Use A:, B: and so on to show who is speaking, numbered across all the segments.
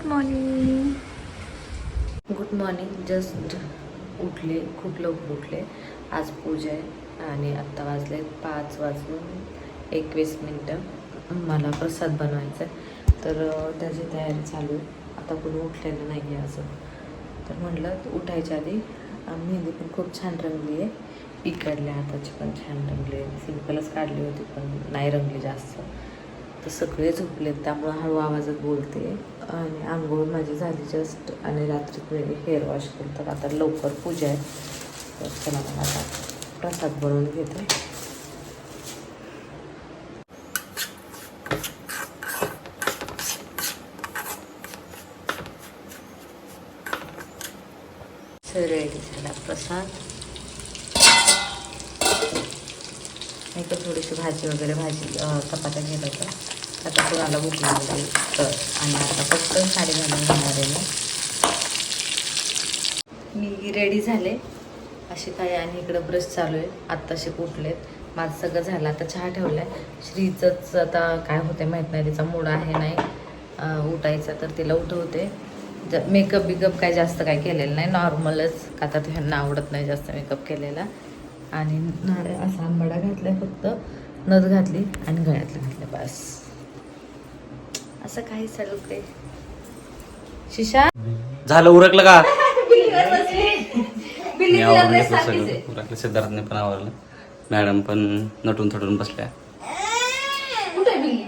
A: Good morning
B: good morning just उठले खूप लवकर उठले. आज पूजा आहे आणि आत्ता वाजले पाच वाजून एकवीस मिनटं. मला प्रसाद बनवायचा आहे. तर त्याची तयारी चालू आहे. आता कोणी उठलेलं नाही आहे असं तर म्हटलं उठायच्या आधी मेहंदी पण खूप छान रंगली आहे. पीक काढले हाताची पण छान रंगली आहे. सिम्पलच काढली होती पण नाही रंगली जास्त. तर सगळे झोपलेत त्यामुळं हळू आवाजात बोलते. आणि आंघोळ माझी झाली जस्ट आणि रात्री मी हेअर वॉश केलं. तर आता लवकर पूजा आहे. तर चला मला आता प्रसाद बनवून घेते. रेडी झाला प्रसाद. नाही तर थोडीशी भाजी वगैरे भाजी चपात्या घेत होतं. आता कुणाला भूक लागली तर. आणि आता फक्त साडी घालून घेणार आहे मी. मी रेडी झाले. असे काय आणि इकडं ब्रश चालू आहे. आत्ताशी उठलेत. माझं सगळं झालं. आता चहा ठेवला आहे श्रीचंच आता काय होते माहीत नाही. तिचा मूड आहे नाही. उठायचा तर तिला उठवते. ज मेकअप बिकअप काय जास्त काय केलेलं नाही. नॉर्मलच का तर ह्यांना आवडत नाही जास्त मेकअप केलेला. आणि नारळ असा आंबाडा घातला फक्त. नथ घातली आणि गळ्यातलं घातलं बस. असं काही चालते शिशा?
C: झालं उरकलं का? मी. सगळं उरकलं. सिद्धार्थने पण आवरलं. मॅडम पण नटून थटून बसल्या.
A: कुठे आहे बिल्ली?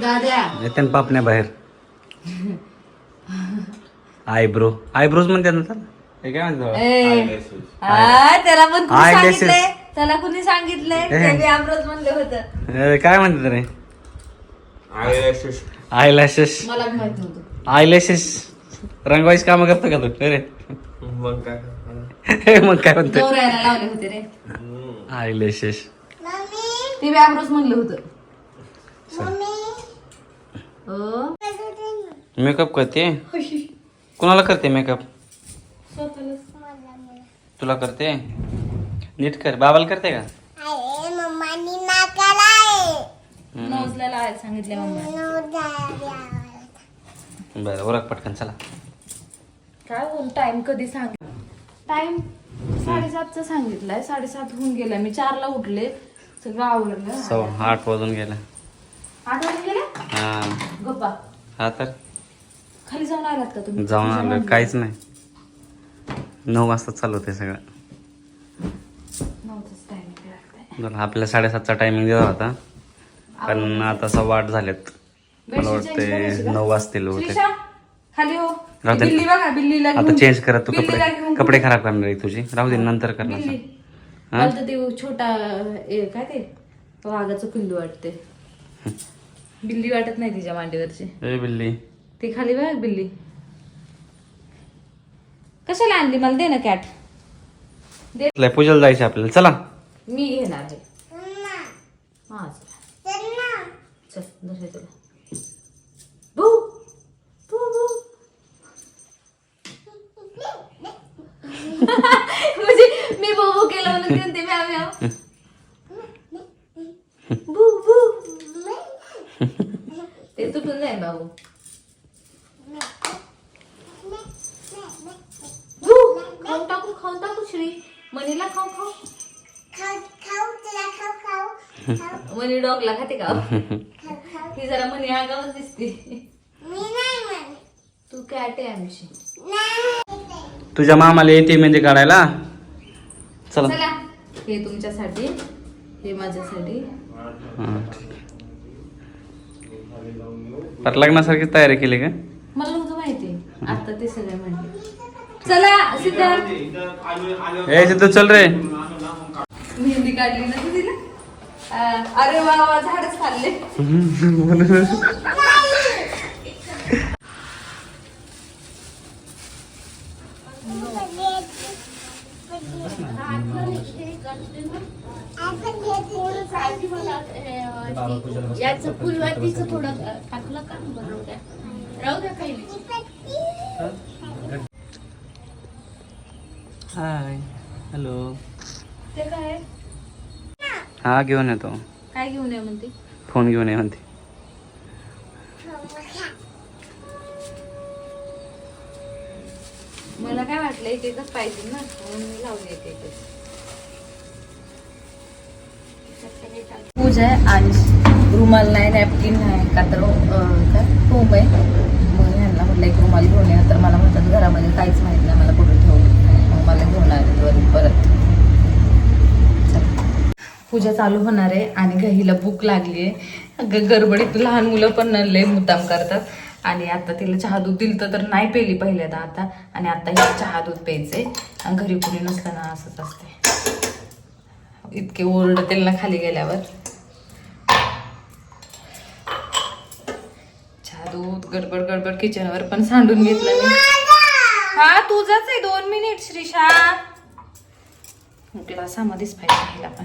A: दाद्या.
C: येते ना पापण्या बाहेर. आयब्रो. आयब्रोज म्हणतात ना त्याला? हे काय
A: हा, त्याला पण कुणी
C: Eyelashes.
A: सांगितलंय. त्याला कुणी सांगितलंय? म्हणलं होतं.
C: अरे, काय म्हणतात रे आयलॅशेस
A: मला बी माहीत नव्हतं.
C: आयलॅशेस काम करतो का तू? अरे.
D: मग काय?
C: मग काय
A: लावले होते रे.
C: आयलॅशेस
A: ते अमृत म्हणलं होतं. हो
C: मेकअप करते? कुणाला करते मेकअप तुला करते? नीट कर. बाबाला करते का?
A: नोजला लावायला सांगितले मम्मा
C: बरं ओरख पटकन चला.
A: काय होऊन टाइम कधी सांग टाइम साडेसातचा सांगितलाय. साडेसात होऊन गेला मी चारला उठले. सगळं आवडलं
C: आठ वाजून गेला.
A: आठ वाजून गेले?
C: हा.
A: गप्पा.
C: हा तर?
A: खाली जाऊन आलात का तुम्ही?
C: जाऊन आलं काहीच नाही. नऊ वाजता चालू होते सगळं.
A: लागतंय.
C: आपल्याला साडेसातचा टायमिंग दिला होता. पण आता सव्वा आठ झालेत. मला वाटते नऊ वाजतील होते
A: श्रीशा, खाली हो.
C: राहू दे.
A: बिल्ली बघा बिल्लीला
C: आता
A: घेऊन-
C: चेंज करत तू
A: बिल्लीला
C: कपडे
A: घेऊन-
C: कपडे खराब करणार आहे तुझी. राहू दे नंतर करणार
A: बिल्ली.
C: हा?
A: मला तर ते छोटा ए, काय ते? वाघाचं पिल्लू वाटते बिल्ली वाटत नाही तिच्या मांडीवरची.
C: ए बिल्ली.
A: ती खाली बघ बिल्ली. कशाला आणली? मला दे ना कॅट. दे.
C: लय पूजेला जायचं आपल्याला. चला.
A: मी घेणार आहे. चल चल धर हे तुला. भू भू भू म्हणजे मी भू केलं म्हणून ती म्हणते म्याव म्याव. भू भू ते तुटून जाईल बाबू भू खाऊन टाकू खाऊन टाकू श्री. मनीला खाऊ खाऊ. मनी डॉगला खाते का? ही जरा मनी आगावच दिसते. तू कॅट आहे आमची
C: तुझ्या मामाला येते मेहंदी काढायला? चला.
A: चला. हे तुमच्यासाठी हे माझ्यासाठी.
C: हा, ठीक. आहे. पर लग्नासारखीच तयारी केली का?
A: मला नव्हतं माहिती. आता ते सगळे म्हणले चला सिद्धार्थ.
C: ए सिद्धू चल रे.
A: मेहंदी काढली ना तू तिला? अरे वा वा झाडच खाल्ले.
E: याचं फुलवातीचं थोडं टाकलं का? बनवू द्या राहू द्या काही
C: हाय हॅलो
A: ते काय?
C: हा घेऊन येतो.
A: काय घेऊन ये म्हणते?
C: फोन घेऊन ये म्हणते.
A: मला काय वाटलं ते तर पाहिजे ना. फोन लावले एक
B: पूज आहे आणि रुमाल नाही नॅपकिन नाही का तर काय? कोंब आहे. मग ह्यांना म्हटलं एक रुमाल घेऊन या. तर मला म्हणतात घरामध्ये काहीच माहिती पूजा चालू होणार आहे आणि गहीला भूक लागली आहे. गडबडीत लहान मुलं पण लय मुद्दाम करतात. आणि आता तिला चहा दूध दिलं तर नाही पेली पहिल्यांदा आता. आणि आता हे चहा दूध प्यायचंय. आणि घरी कुणी नसताना असंच असते इतके ओरड त्यांना खाली गेल्यावर. चहा दूध गडबड गडबड किचनवर पण सांडून घेतलं मी. हा तुझाच आहे दोन मिनिट श्रीशा ग्लासामध्येच पाहिजे पण.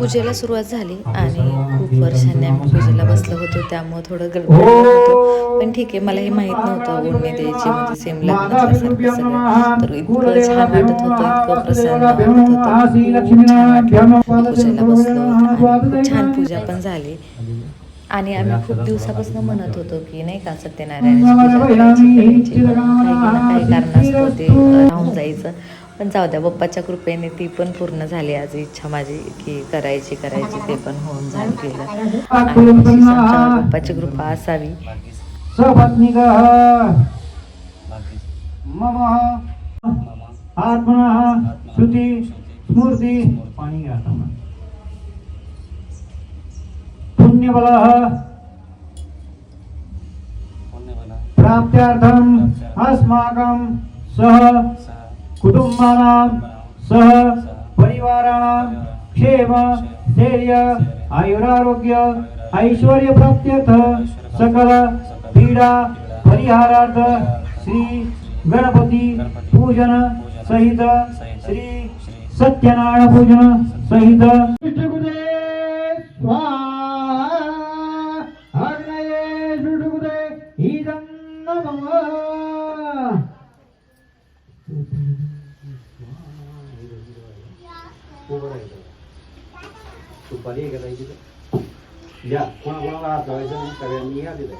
B: पूजेला सुरुवात झाली आणि खूप वर्षांनी आम्ही पूजेला बसलो होतो त्यामुळे थोडं गडबड होतो पण ठीक आहे मला हे माहीत नव्हतं ओढणी द्यायची म्हणजे सेम लग्नासारखं सगळं. तर इतकं छान वाटत होतं इतकं प्रसन्न वाटत होतं. पूजेला बसलो छान पूजा पण झाली. आणि आम्ही खूप दिवसापासून म्हणत होतो की नाही का सत्यनारायणाची पूजा करायची. काही कारणास्तव ते राहून जायचं. पण जाऊ द्या बाप्पाच्या कृपेने ती पण पूर्ण झाली आज इच्छा माझी की करायची करायची ते पण होऊन झालं गेलं बाप्पाची कृपा असावी.
D: आत्मना श्रुती. स्मृती. पाणी. पुण्यबल. प्राप्त्यार्थम अस्माकं सह कुटुंबानां सह परिवाराणां क्षेम धैर्य आयुरारोग्य ऐश्वर्य प्राप्त्यर्थ सकल पीडा परिहारार्थ श्री गणपती पूजन सहित श्री सत्यनारायण पूजन सहित। विष्णुगुदे
F: सुपारी आहे का ताई तिथं? कोणाला हात लावायचा नाही सगळ्यांनी या तिथं.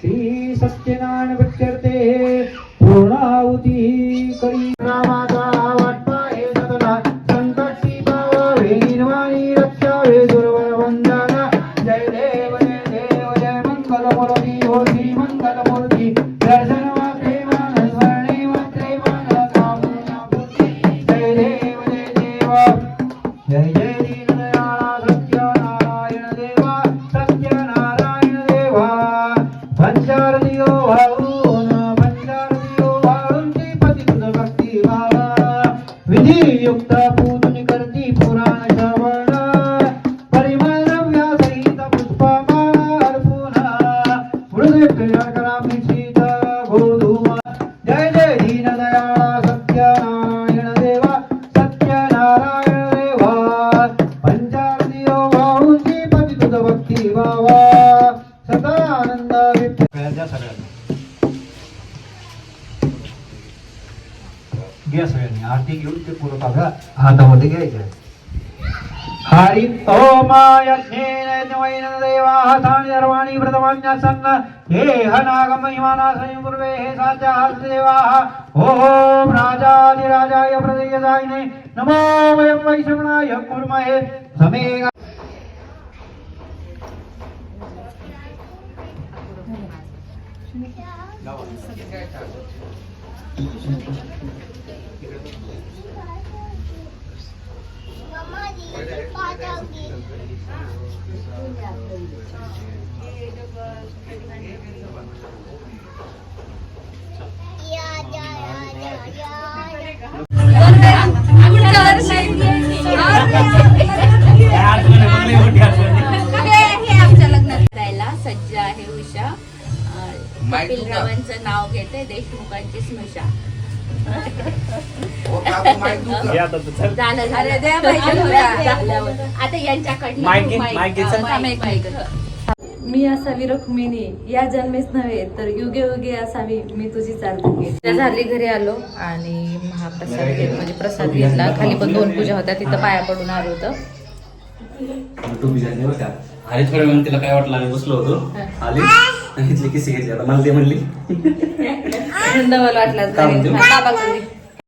D: श्री सत्यनारायण प्रत्यर्थे पूर्णाहुतिः करी विधियुक्त पूजन करती पुराण श्रवण परिमळ द्रव्यासहित पुष्पमाला अर्पुन मृदुकरामिषित गोधूम जय जय दीनदयाळा सत्यनारायण देवा सत्यनारायण देवा पंचारदियो भाऊंची पती तुझ भक्ती भावा सदानंद विठ्ठल घ्या सगळ्यांनी आरती घेऊन ते पूर्ण बघा हातामध्ये घ्यायचं हरि ओम यज्ञेन वैन देवा हातानि सर्वाणि व्रतमान्यासन्न हे हनागम हिमाना संयुर्वे हे साच्या देवाः ओम राजाधिराजाय प्रदेयदायिने नमो वयं वैश्रवणाय कुर्महे समे
E: Thank you. सज्ज आहे उषा. कपिल रावांचं नाव घेते देशमुखांची स्मशा झालं झालं द्या झाल्यावर. आता यांच्याकडनं
C: माईक घे,
E: माईक,
C: माईक घे, चल.
E: हा, माईक, माईक.
A: मी असावी रुक्मिणी या जन्मेच नव्हे तर युगे युगे असावी मी तुझी चालते
B: त्या झाली घरी आलो आणि महाप्रसाद घेत म्हणजे प्रसाद घेतला खाली पण दोन पूजा होत्या तिथं पाया पडून आलो होतं
C: टोपी घातली बरं का अरे थोड्या वेळ तिला काय वाटलं आम्ही बसलो होतो आली आणि तिची किसी घेतली आता मला ते म्हणली
B: वाटला
C: काय म्हणते?
B: बाबा